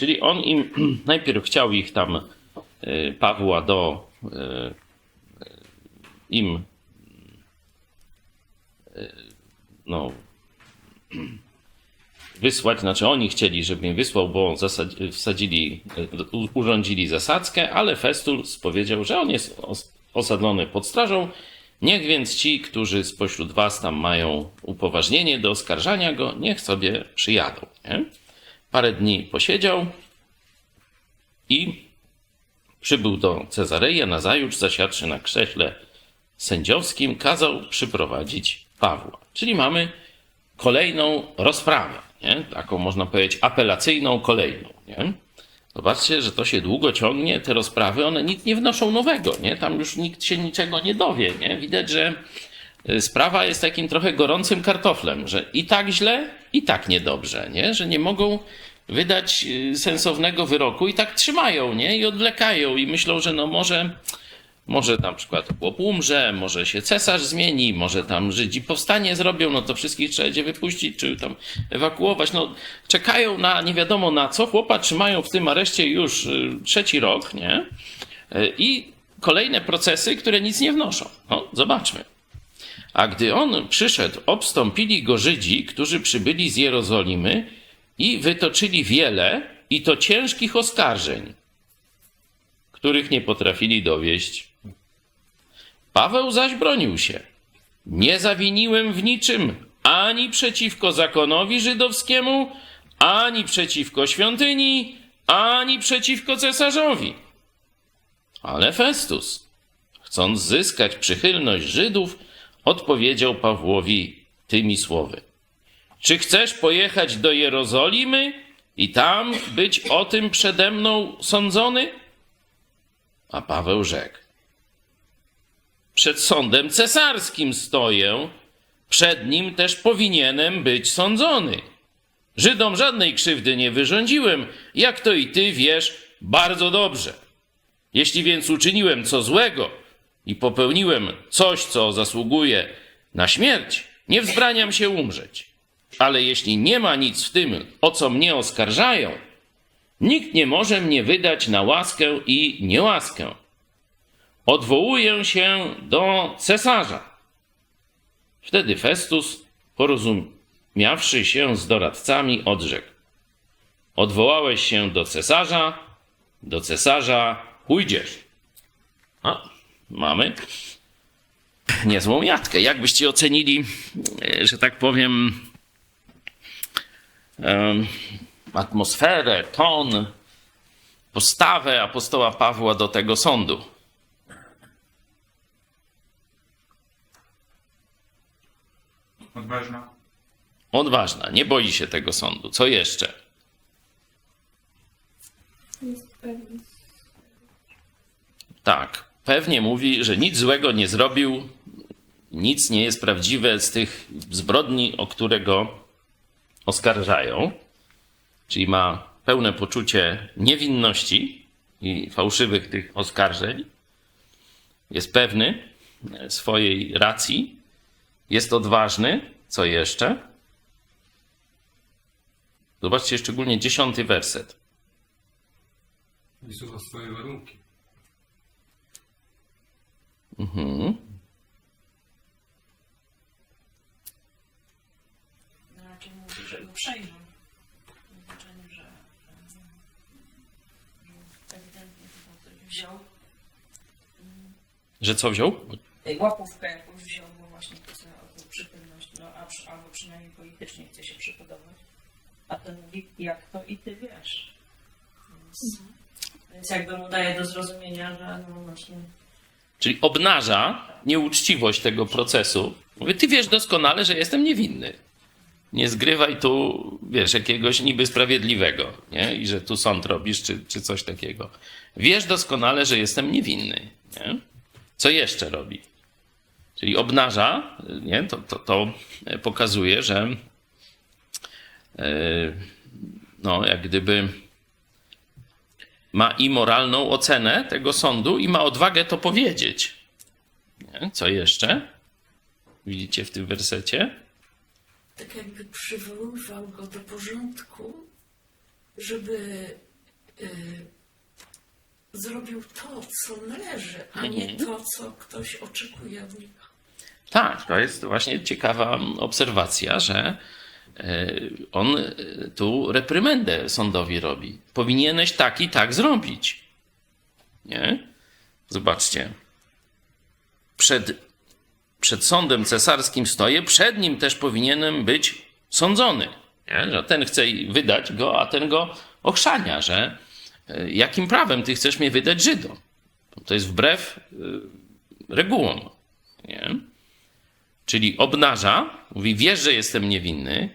Czyli on im najpierw chciał ich tam, y, Pawła, do y, im y, no, wysłać, znaczy oni chcieli, żeby im wysłał, bo wsadzili, urządzili zasadzkę, ale Festus powiedział, że on jest os- osadzony pod strażą. Niech więc ci, którzy spośród was tam mają upoważnienie do oskarżania go, niech sobie przyjadą. Nie? Parę dni posiedział i przybył do Cezareja, nazajutrz zasiadszy na krześle sędziowskim, kazał przyprowadzić Pawła. Czyli mamy kolejną rozprawę, nie? taką można powiedzieć apelacyjną kolejną. Nie? Zobaczcie, że to się długo ciągnie, te rozprawy, one nic nie wnoszą nowego, nie? tam już nikt się niczego nie dowie. Nie? Widać, że y, sprawa jest takim trochę gorącym kartoflem, że i tak źle, i tak niedobrze, nie? że nie mogą wydać y, sensownego wyroku i tak trzymają nie? i odwlekają i myślą, że no może może na przykład chłop umrze, może się cesarz zmieni, może tam Żydzi powstanie zrobią, no to wszystkich trzeba będzie wypuścić, czy tam ewakuować. No, czekają na nie wiadomo na co. Chłopa trzymają w tym areszcie już y, trzeci rok, nie? Y, I kolejne procesy, które nic nie wnoszą. No, zobaczmy. A gdy on przyszedł, obstąpili go Żydzi, którzy przybyli z Jerozolimy i wytoczyli wiele i to ciężkich oskarżeń, których nie potrafili dowieść Paweł zaś bronił się. Nie zawiniłem w niczym ani przeciwko zakonowi żydowskiemu, ani przeciwko świątyni, ani przeciwko cesarzowi. Ale Festus, chcąc zyskać przychylność Żydów, odpowiedział Pawłowi tymi słowy: Czy chcesz pojechać do Jerozolimy i tam być o tym przede mną sądzony? A Paweł rzekł: przed sądem cesarskim stoję, przed nim też powinienem być sądzony. Żydom żadnej krzywdy nie wyrządziłem, jak to i ty wiesz bardzo dobrze. Jeśli więc uczyniłem co złego i popełniłem coś, co zasługuje na śmierć, nie wzbraniam się umrzeć. Ale jeśli nie ma nic w tym, o co mnie oskarżają, nikt nie może mnie wydać na łaskę i niełaskę odwołuję się do cesarza. Wtedy Festus, porozumiawszy się z doradcami, odrzekł: Odwołałeś się do cesarza, do cesarza pójdziesz. A, mamy niezłą jatkę. Jak byście ocenili, e, że tak powiem, em, atmosferę, ton, postawę apostoła Pawła do tego sądu? Odważna. Odważna, nie boi się tego sądu. Co jeszcze? Jest pewny. Tak, pewnie mówi, że nic złego nie zrobił, nic nie jest prawdziwe z tych zbrodni, o które go oskarżają. Czyli ma pełne poczucie niewinności i fałszywych tych oskarżeń. Jest pewny swojej racji. Jest odważny. Co jeszcze? Zobaczcie szczególnie dziesiąty werset. Wysuwa swoje warunki. Mhm. No, raczej mówi, że. W znaczeniu, że, że ewidentnie chyba ktoś wziął Że co wziął? Łapówkę jakąś wziął, bo właśnie to tą przychylność, no, a, przy- albo przynajmniej politycznie chce się przypodobać. A ten mówi, jak to i ty wiesz. Więc, więc jakby mu daje do zrozumienia, że no właśnie Czyli obnaża nieuczciwość tego procesu. Mówi, ty wiesz doskonale, że jestem niewinny. Nie zgrywaj tu, wiesz, jakiegoś niby sprawiedliwego, nie? I że tu sąd robisz, czy, czy coś takiego. Wiesz doskonale, że jestem niewinny, nie? Co jeszcze robi? Czyli obnaża, nie? To, to, to pokazuje, że e, no, jak gdyby ma i moralną ocenę tego sądu i ma odwagę to powiedzieć. Nie? Co jeszcze? Widzicie w tym wersecie? tak jakby przywoływał go do porządku, żeby y, zrobił to, co należy, a nie to, co ktoś oczekuje od niego. Tak, to jest właśnie ciekawa obserwacja, że on e, tu reprymendę sądowi robi. Powinieneś tak i tak zrobić. Nie? Zobaczcie. Przed, przed sądem cesarskim stoję, przed nim też powinienem być sądzony. Nie? Że ten chce wydać go, a ten go ochrzania, że e, jakim prawem ty chcesz mnie wydać Żydom? To jest wbrew e, regułom. Czyli obnaża, mówi, wiesz, że jestem niewinny,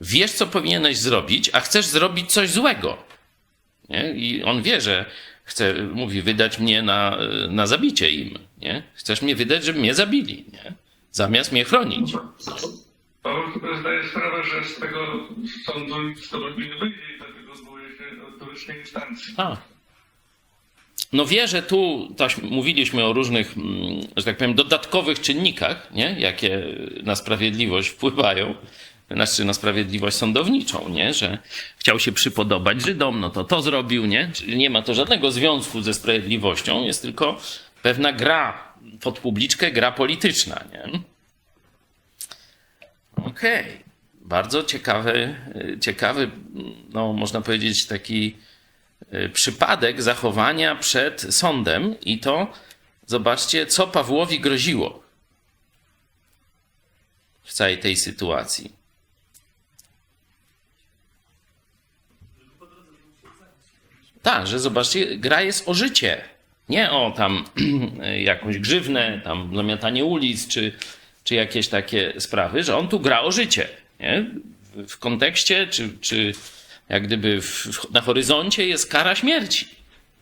wiesz, co powinieneś zrobić, a chcesz zrobić coś złego. Nie? I on wie, że chce, mówi, wydać mnie na, na zabicie im. Nie? Chcesz mnie wydać, żeby mnie zabili, nie? zamiast mnie chronić. Paweł sobie zdaje sprawę, że z tego sądu nic z tobą nie wyjdzie i dlatego odwołuje się do wyższej instancji. A. No wie, że tu też mówiliśmy o różnych, mm, że tak powiem, dodatkowych czynnikach, nie? jakie na sprawiedliwość wpływają, znaczy na sprawiedliwość sądowniczą, nie? że chciał się przypodobać Żydom, no to to zrobił, nie? Czyli nie ma to żadnego związku ze sprawiedliwością, jest tylko pewna gra pod publiczkę, gra polityczna. Nie? Okej. Bardzo ciekawy, ciekawy, no można powiedzieć taki y, przypadek zachowania przed sądem i to zobaczcie, co Pawłowi groziło w całej tej sytuacji. Tak, że zobaczcie, gra jest o życie. Nie o tam jakąś grzywnę, tam zamiatanie ulic, czy, czy jakieś takie sprawy, że on tu gra o życie. Nie? W- W kontekście, czy, czy jak gdyby w, na horyzoncie jest kara śmierci.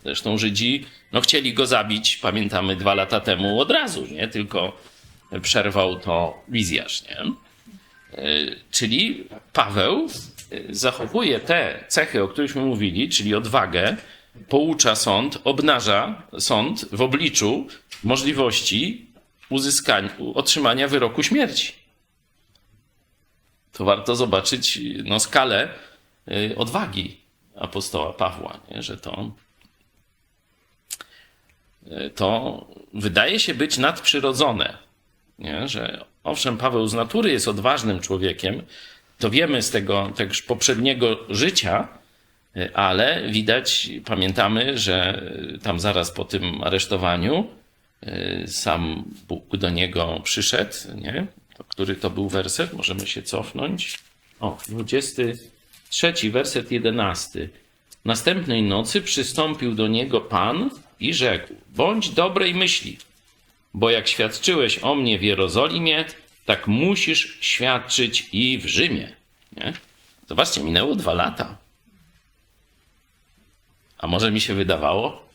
Zresztą Żydzi no, chcieli go zabić, pamiętamy, dwa lata temu od razu, nie? Tylko przerwał to wizjarz, nie? Y, Czyli Paweł y, zachowuje te cechy, o którychśmy mówili, czyli odwagę, poucza sąd, obnaża sąd w obliczu możliwości uzyskania, otrzymania wyroku śmierci. To warto zobaczyć no, skalę odwagi apostoła Pawła, nie? że to, y, to wydaje się być nadprzyrodzone. Nie? Że owszem, Paweł z natury jest odważnym człowiekiem, to wiemy z tego tegoż poprzedniego życia, y, ale widać, pamiętamy, że y, tam zaraz po tym aresztowaniu y, sam Bóg do niego przyszedł, nie? To, który to był werset? Możemy się cofnąć. O, 23 werset 11. Następnej nocy przystąpił do niego Pan i rzekł: Bądź dobrej myśli, bo jak świadczyłeś o mnie w Jerozolimie, tak musisz świadczyć i w Rzymie. Nie? Zobaczcie, minęło dwa lata. A może mi się wydawało?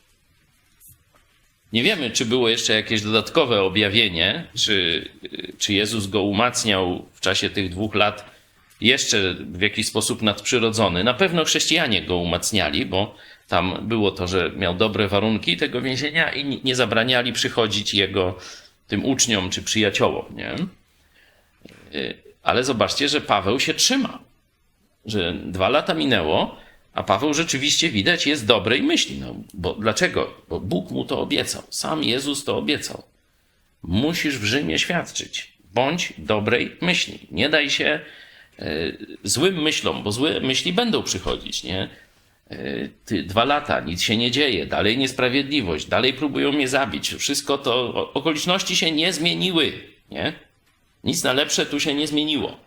Nie wiemy, czy było jeszcze jakieś dodatkowe objawienie, czy, czy Jezus go umacniał w czasie tych dwóch lat jeszcze w jakiś sposób nadprzyrodzony. Na pewno chrześcijanie go umacniali, bo tam było to, że miał dobre warunki tego więzienia i nie zabraniali przychodzić jego tym uczniom czy przyjaciołom. Nie? Y, Ale zobaczcie, że Paweł się trzyma. Że dwa lata minęło, a Paweł rzeczywiście widać jest dobrej myśli. No, bo dlaczego? Bo Bóg mu to obiecał. Sam Jezus to obiecał. Musisz w Rzymie świadczyć. Bądź dobrej myśli. Nie daj się złym myślom, bo złe myśli będą przychodzić, nie? E, Ty, dwa lata, nic się nie dzieje, dalej niesprawiedliwość, dalej próbują mnie zabić. Wszystko to, okoliczności się nie zmieniły, nie? Nic na lepsze tu się nie zmieniło.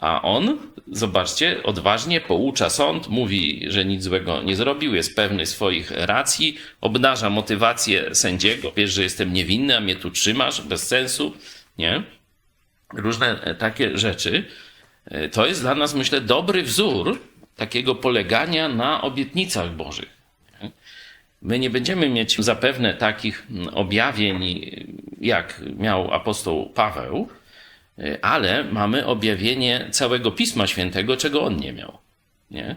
A on, zobaczcie, odważnie poucza sąd, mówi, że nic złego nie zrobił, jest pewny swoich racji, obnaża motywację sędziego, wiesz, że jestem niewinny, a mnie tu trzymasz, bez sensu, nie? Różne e, takie rzeczy. E, To jest dla nas, myślę, dobry wzór takiego polegania na obietnicach Bożych. My nie będziemy mieć zapewne takich objawień, jak miał apostoł Paweł, ale mamy objawienie całego Pisma Świętego, czego on nie miał. Nie?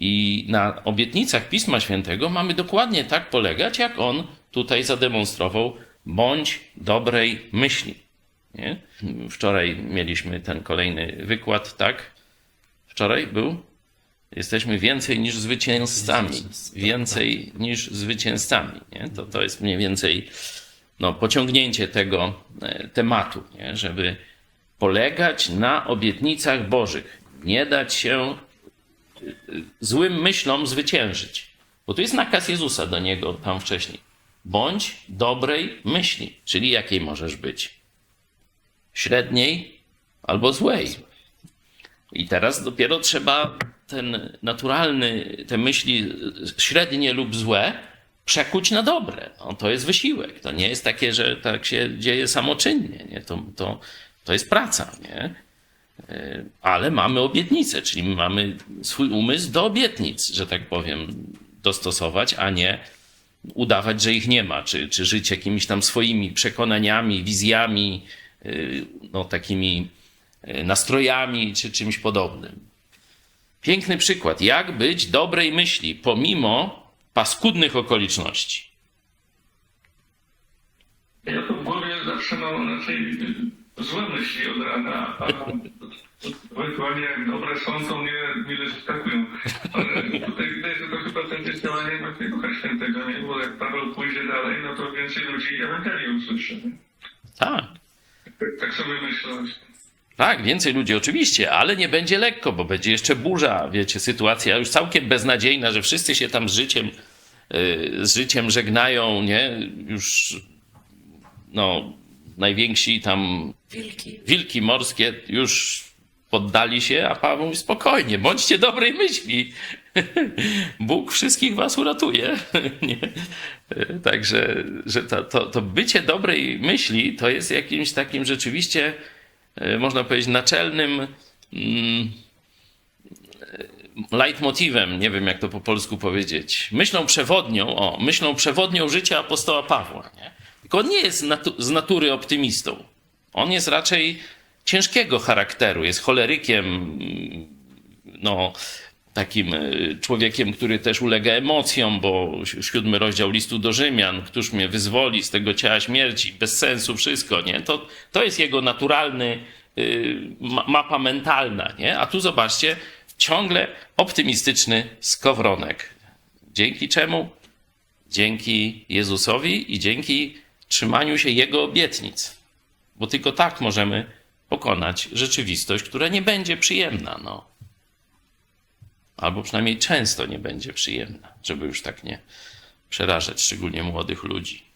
I na obietnicach Pisma Świętego mamy dokładnie tak polegać, jak on tutaj zademonstrował, bądź dobrej myśli. Nie? Wczoraj mieliśmy ten kolejny wykład, tak? Wczoraj był? Jesteśmy więcej niż zwycięzcami. Więcej niż zwycięzcami. Nie? To, to jest mniej więcej no, pociągnięcie tego e, tematu, nie? żeby polegać na obietnicach Bożych. Nie dać się y, złym myślom zwyciężyć. Bo tu jest nakaz Jezusa do niego tam wcześniej. Bądź dobrej myśli, czyli jakiej możesz być? Średniej albo złej. I teraz dopiero trzeba ten naturalny, te myśli średnie lub złe przekuć na dobre. No, to jest wysiłek. To nie jest takie, że tak się dzieje samoczynnie. Nie? To, to, to jest praca. Nie? E, Ale mamy obietnicę, czyli mamy swój umysł do obietnic, że tak powiem, dostosować, a nie udawać, że ich nie ma, czy, czy żyć jakimiś tam swoimi przekonaniami, wizjami, no, takimi yy, nastrojami, czy czymś podobnym. Piękny przykład, jak być dobrej myśli, pomimo paskudnych okoliczności. Ja to w głowie zawsze mam raczej y, złe myśli od rana, a ewentualnie jak dobre są, to mnie mile zaskakują. Ale tutaj widać, że to chyba będzie działanie właśnie Ducha Świętego, nie? Bo jak Paweł pójdzie dalej, no to więcej ludzi Ewangelię usłyszy. Tak, Tak, tak sobie właśnie. tak, więcej ludzi oczywiście, ale nie będzie lekko, bo będzie jeszcze burza, wiecie, sytuacja już całkiem beznadziejna, że wszyscy się tam z życiem, yy, z życiem żegnają, nie? Już, no, najwięksi tam Wilki. wilki morskie już poddali się, a Paweł mówi spokojnie, bądźcie dobrej myśli. Bóg wszystkich was uratuje. Także że to, to, to bycie dobrej myśli to jest jakimś takim rzeczywiście, e, można powiedzieć, naczelnym mm, e, leitmotywem, nie wiem jak to po polsku powiedzieć, myślą przewodnią, o, myślą przewodnią życia apostoła Pawła. Nie? Tylko on nie jest natu- z natury optymistą. On jest raczej ciężkiego charakteru, jest cholerykiem, mm, no, takim y, człowiekiem, który też ulega emocjom, bo si- siódmy rozdział listu do Rzymian, któż mnie wyzwoli z tego ciała śmierci, bez sensu wszystko, nie? To, to jest jego naturalny y, ma- mapa mentalna, nie? A tu zobaczcie, ciągle optymistyczny skowronek. Dzięki czemu? Dzięki Jezusowi i dzięki trzymaniu się Jego obietnic. Bo tylko tak możemy pokonać rzeczywistość, która nie będzie przyjemna. No. Albo przynajmniej często nie będzie przyjemna, żeby już tak nie przerażać, szczególnie młodych ludzi.